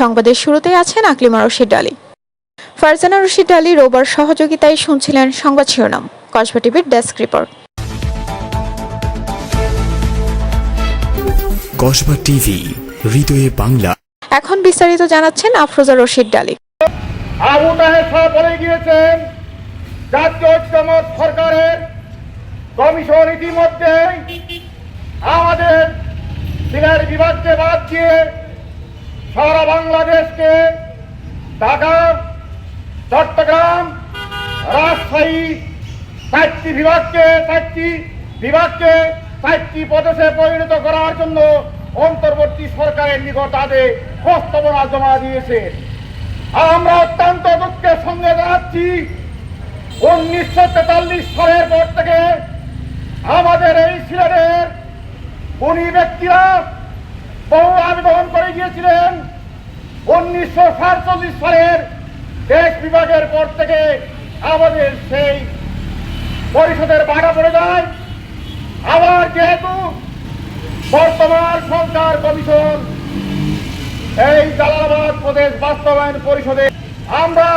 সংবাদের শুরুতেই আছেন আকলিমা রশিদ আলী। ফারজানা রশিদ আলী রোবার সহযোগিতায় শুনছিলেন সংবাদ শিরোনাম। কসবা টিভির ডেস্ক রিপোর্ট। কসবা টিভি হৃদয়ে বাংলা। এখন বিস্তারিত জানাচ্ছেন আফরোজা রশিদ ডালি আবু তাহের শাহ বলে গিয়েছেন জাতীয় ঐক্যমত সরকারের কমিশন ইতিমধ্যে আমাদের সিলেট বিভাগকে বাদ দিয়ে সারা বাংলাদেশকে ঢাকা, চট্টগ্রাম, রাজশাহী, চারটি বিভাগকে চারটি বিভাগকে, চারটি প্রদেশে পরিণত করার জন্য অন্তর্বর্তী সরকারের নিকট তাদের প্রস্তাবনা জমা দিয়েছে। আমরা অত্যন্ত দুঃখের সঙ্গে জানাচ্ছি, উনিশশো তেতাল্লিশ সালের পর থেকে আমাদের এই সিলেটের উনি ব্যক্তিরা বহু আবেদন করে গিয়েছিলেন উনিশশো সাতচল্লিশ সালের দেশ বিভাগের পর থেকে আমাদের সেই পরিষদের বাধা পড়ে যায়। আবার যেহেতু বর্তমান সরকার কমিশন এই জালালাবাদ প্রদেশ বাস্তবায়ন পরিষদে, আমরা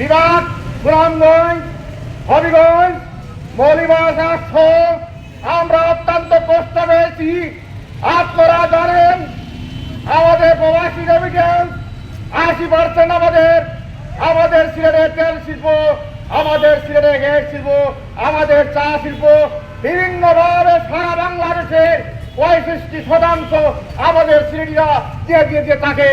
বিভাগ সুনামগঞ্জ হবিগঞ্জ মৌলিবাস আমরা অত্যন্ত কষ্ট পেয়েছি আপনারা জানেন আমাদের প্রবাসী রেমিটেন্স আশি পার্সেন্ট আমাদের। আমাদের সিলেটের তেল শিল্প, আমাদের সিলেটের গ্যাস শিল্প, আমাদের চা শিল্প বিভিন্নভাবে সারা বাংলাদেশে পঁয়ষট্টি শতাংশ আমাদের সিলেটিরা দিয়ে দিয়ে দিয়ে তাকে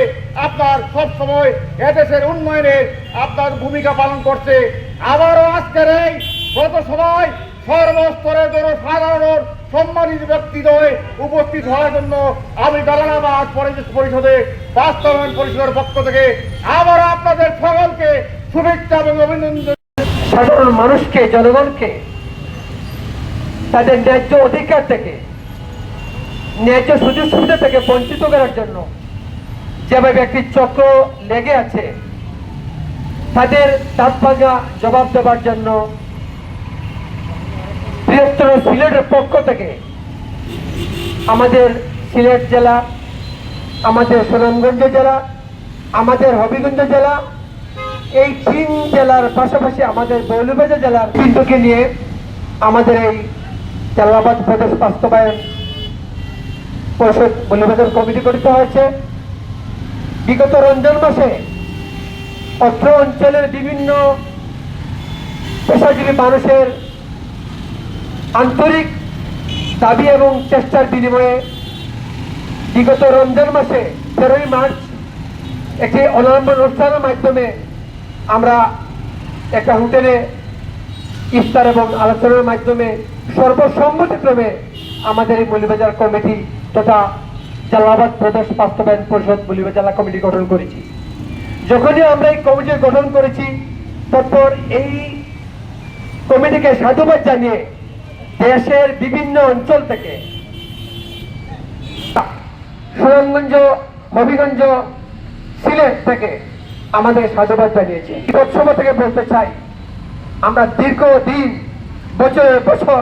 আপনার সব সময় এদেশের উন্নয়নে আপনার ভূমিকা পালন করছে। আবারও আজকের এই গত সময় সর্বস্তরের জনসাধারণ সম্মানিত ব্যক্তিদ্বয় উপস্থিত হওয়ার জন্য আমি দালানাবাদ পরিষদে বাস্তবায়ন পরিষদের পক্ষ থেকে আবার আপনাদের সকলকে শুভেচ্ছা এবং অভিনন্দন। সাধারণ মানুষকে, জনগণকে, তাদের ন্যায্য অধিকার থেকে, ন্যায্য সুযোগ সুবিধা থেকে বঞ্চিত করার জন্য যেভাবে একটি চক্র লেগে আছে, তাদের দাঁত জবাব দেওয়ার জন্য বৃহত্তর সিলেটের পক্ষ থেকে আমাদের সিলেট জেলা, আমাদের সুনামগঞ্জ জেলা, আমাদের হবিগঞ্জ জেলা, এই তিন জেলার পাশাপাশি আমাদের বৌলবাজার জেলার বিন্দুকে নিয়ে আমাদের এই জালালাবাদ প্রদেশ বাস্তবায়ন পরিষদ বৌলবাজার কমিটি গঠিত হয়েছে। বিগত রঞ্জন মাসে অত্র অঞ্চলের বিভিন্ন পেশাজীবী মানুষের আন্তরিক দাবি এবং চেষ্টার বিনিময়ে বিগত রমজান মাসে তেরোই মার্চ একটি অনলম্বন অনুষ্ঠানের মাধ্যমে আমরা একটা হোটেলে ইফতার এবং আলোচনার মাধ্যমে সর্বসম্মতিক্রমে আমাদের এই মৌলিবাজার কমিটি তথা জালালাবাদ প্রদেশ বাস্তবায়ন পরিষদ মৌলিবাজার কমিটি গঠন করেছি। যখনই আমরা এই কমিটি গঠন করেছি তারপর এই কমিটিকে সাধুবাদ জানিয়ে দেশের বিভিন্ন অঞ্চল থেকে। সুনামগঞ্জ, হবিগঞ্জ, সিলেট থেকে আমাদের সাধুবাদ জানিয়েছে। লোকসভা থেকে বলতে চাই, আমরা দীর্ঘদিন বছরের বছর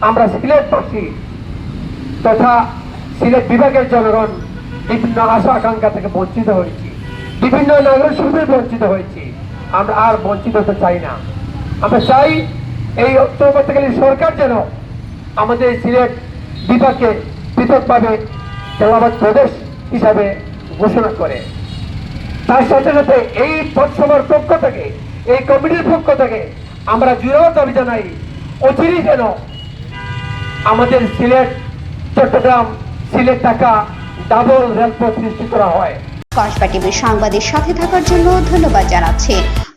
আমরা সিলেটবাসী তথা সিলেট বিভাগের জনগণ বিভিন্ন আশা আকাঙ্ক্ষা থেকে বঞ্চিত হয়েছি। বিভিন্ন নাগরিক সুবিধা বঞ্চিত হয়েছি। আমরা আর বঞ্চিত হতে চাই না। আমরা চাই এই অন্তর্বর্তীকালীন সরকার যেন আমাদের সিলেট বিভাগকে পৃথকভাবে জালাবাদ প্রদেশ হিসাবে ঘোষণা করে। তার সাথে সাথে এই পথসভার পক্ষ থেকে, এই কমিটির পক্ষ থেকে আমরা জুড়েও দাবি জানাই, অচিরই যেন আমাদের সিলেট, চট্টগ্রাম, সিলেট, ঢাকা ডাবল রেলপথ নিশ্চিত করা হয়। কসবা টিভির সংবাদের সাথে থাকার জন্য ধন্যবাদ জানাচ্ছি।